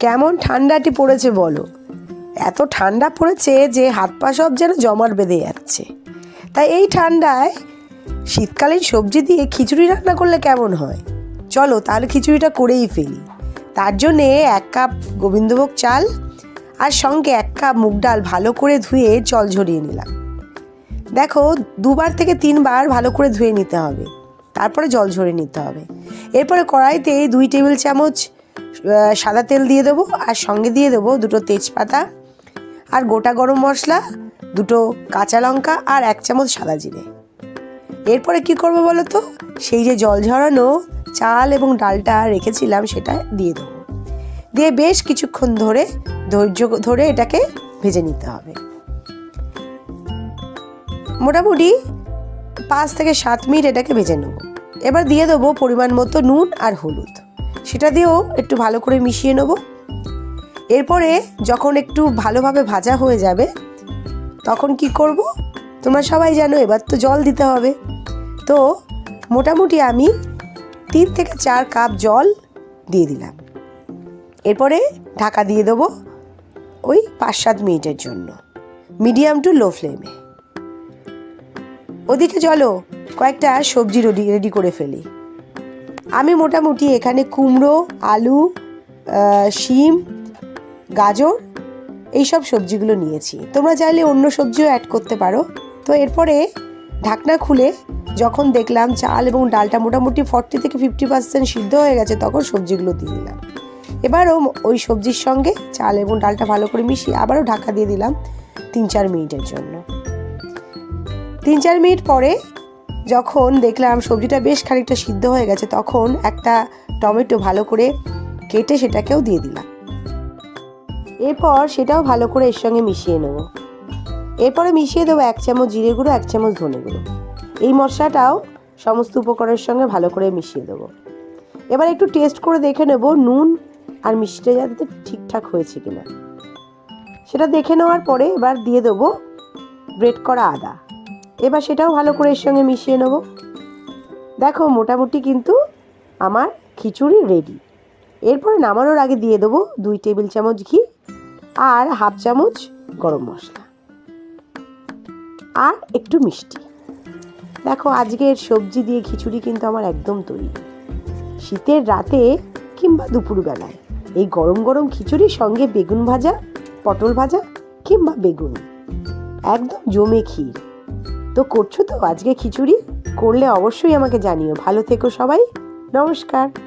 কেমন ঠান্ডাটি পড়েছে বলো? এত ঠান্ডা পড়েছে যে হাত পা সব যেন জমাট বেঁধে যাচ্ছে। তাই এই ঠান্ডায় শীতকালীন সবজি দিয়ে খিচুড়ি রান্না করলে কেমন হয়? চলো তাহলে খিচুড়িটা করেই ফেলি। তার জন্যে এক কাপ গোবিন্দভোগ চাল আর সঙ্গে এক কাপ মুগ ডাল ভালো করে ধুয়ে জল ঝরিয়ে নিলাম। দেখো, দুবার থেকে তিনবার ভালো করে ধুয়ে নিতে হবে। তারপরে জল ঝরিয়ে নিতে হবে। এরপরে কড়াইতে দুই টেবিল চামচ সাদা তেল দিয়ে দেবো আর সঙ্গে দিয়ে দেবো দুটো তেজপাতা আর গোটা গরম মশলা, দুটো কাঁচা লঙ্কা আর এক চামচ সাদা জিরে। এরপরে কি করব বলো তো? সেই যে জল ঝরানো চাল এবং ডালটা রেখেছিলাম সেটা দিয়ে দেবো। দিয়ে বেশ কিছুক্ষণ ধরে, ধৈর্য ধরে এটাকে ভেজে নিতে হবে। মোটামুটি পাঁচ থেকে সাত মিনিট এটাকে ভেজে নেব। এবার দিয়ে দেবো পরিমাণ মতো নুন আর হলুদ। সেটা দিয়েও একটু ভালো করে মিশিয়ে নেব। এরপরে যখন একটু ভালোভাবে ভাজা হয়ে যাবে, তখন কি করব? তোমরা সবাই জানো, এবার তো জল দিতে হবে। তো মোটামুটি আমি তিন থেকে চার কাপ জল দিয়ে দিলাম। এরপরে ঢাকা দিয়ে দেবো ওই পাঁচ সাত মিনিটের জন্য, মিডিয়াম টু লো ফ্লেমে। ওদিকে চলো, কয়েকটা সবজি রেডি রেডি করে ফেলি। আমি মোটামুটি এখানে কুমড়ো, আলু শিম, গাজর এইসব সবজিগুলো নিয়েছি। তোমরা চাইলে অন্য সবজিও অ্যাড করতে পারো। তো এরপরে ঢাকনা খুলে যখন দেখলাম চাল এবং ডালটা মোটামুটি ফর্টি থেকে ফিফটি পার্সেন্ট সিদ্ধ হয়ে গেছে, তখন সবজিগুলো দিয়ে দিলাম। এবারও ওই সবজির সঙ্গে চাল এবং ডালটা ভালো করে মিশিয়ে আবারও ঢাকা দিয়ে দিলাম তিন চার মিনিটের জন্য। তিন চার মিনিট পরে যখন দেখলাম সবজিটা বেশ খানিকটা সিদ্ধ হয়ে গেছে, তখন একটা টমেটো ভালো করে কেটে সেটাকেও দিয়ে দিলাম। এরপর সেটাও ভালো করে এর সঙ্গে মিশিয়ে নেব। এরপরে মিশিয়ে দেবো এক চামচ জিরে গুঁড়ো, এক চামচ ধনে গুঁড়ো। এই মশলাটাও সমস্ত উপকরণের সঙ্গে ভালো করে মিশিয়ে দেবো। এবার একটু টেস্ট করে দেখে নেব নুন আর মিষ্টিটা যাতে ঠিকঠাক হয়েছে কিনা। সেটা দেখে নেওয়ার পরে এবার দিয়ে দেবো গ্রেট করা আদা। এবার সেটাও ভালো করে এর সঙ্গে মিশিয়ে নেব। দেখো, মোটামুটি কিন্তু আমার খিচুড়ি রেডি এরপরে নামানোর আগে দিয়ে দেবো দুই টেবিল চামচ ঘি আর হাফ চামচ গরম মশলা। আর একটু মিষ্টি। দেখো, আজকের সবজি দিয়ে খিচুড়ি কিন্তু আমার একদম তৈরি। শীতের রাতে কিংবা দুপুরবেলায় এই গরম গরম খিচুড়ির সঙ্গে বেগুন ভাজা, পটল ভাজা কিংবা বেগুন। একদম জমে ক্ষীর। তো করছ তো? আজকে খিচুড়ি? করলে অবশ্যই আমাকে জানিও। ভালো থেকো সবাই। নমস্কার।